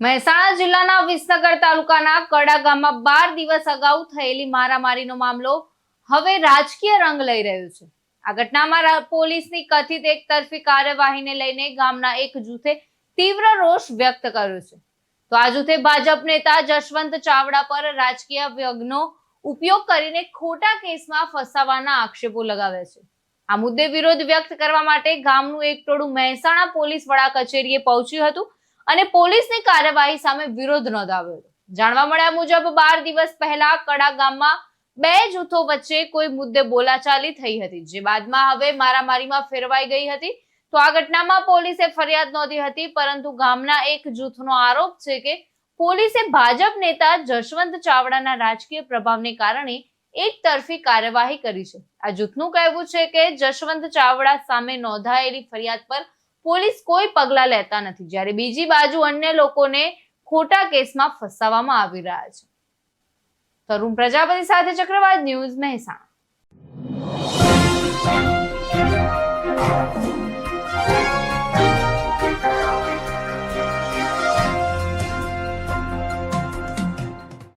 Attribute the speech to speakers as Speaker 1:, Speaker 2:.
Speaker 1: મહેસાણા જિલ્લાના વિસનગર તાલુકાના કડા ગામમાં બાર દિવસ અગાઉ થયેલી મારામારીનો મામલો હવે રાજકીય રંગ લઈ રહ્યો છે. આ ઘટનામાં પોલીસની કથિત એક તરફી કાર્યવાહીને લઈને ગામના એક જૂથે તીવ્ર રોષ વ્યક્ત કર્યો છે. તો આ જૂથે ભાજપ નેતા જશવંત ચાવડા પર રાજકીય વ્યગ્નો ઉપયોગ કરીને ખોટા કેસમાં ફસાવાના આક્ષેપો લગાવ્યા છે. આ મુદ્દે વિરોધ વ્યક્ત કરવા માટે ગામનું એક ટોળું મહેસાણા પોલીસ વડા કચેરીએ પહોંચ્યું હતું. અને પોલીસની કાર્યવાહી સામે વિરોધ નોંધાવ્યો જાણવા મળ્યા મુજબ બાર દિવસ પહેલા કડા ગામમાં બે જૂથો વચ્ચે કોઈ મુદ્દે બોલાચાલી થઈ હતી, જે બાદમાં હવે મારામારીમાં ફેરવાઈ ગઈ હતી. તો આ ઘટનામાં પોલીસે ફરિયાદ નોંધી હતી, પરંતુ ગામના એક જૂથનો આરોપ છે કે પોલીસે ભાજપ નેતા જશવંત ચાવડાના રાજકીય પ્રભાવને કારણે એક તરફી કાર્યવાહી કરી છે. આ જૂથનું કહેવું છે કે જશવંત ચાવડા સામે નોંધાયેલી ફરિયાદ પર પોલીસ કોઈ પગલાં લેતા નથી. જ્યારે બીજી બાજુ અન્ય લોકોને ખોટા કેસમાં ફસાવવામાં આવી રહ્યા છે. તરુણ પ્રજાપતિ સાથે ચક્રવાત ન્યૂઝ મહેસાણા.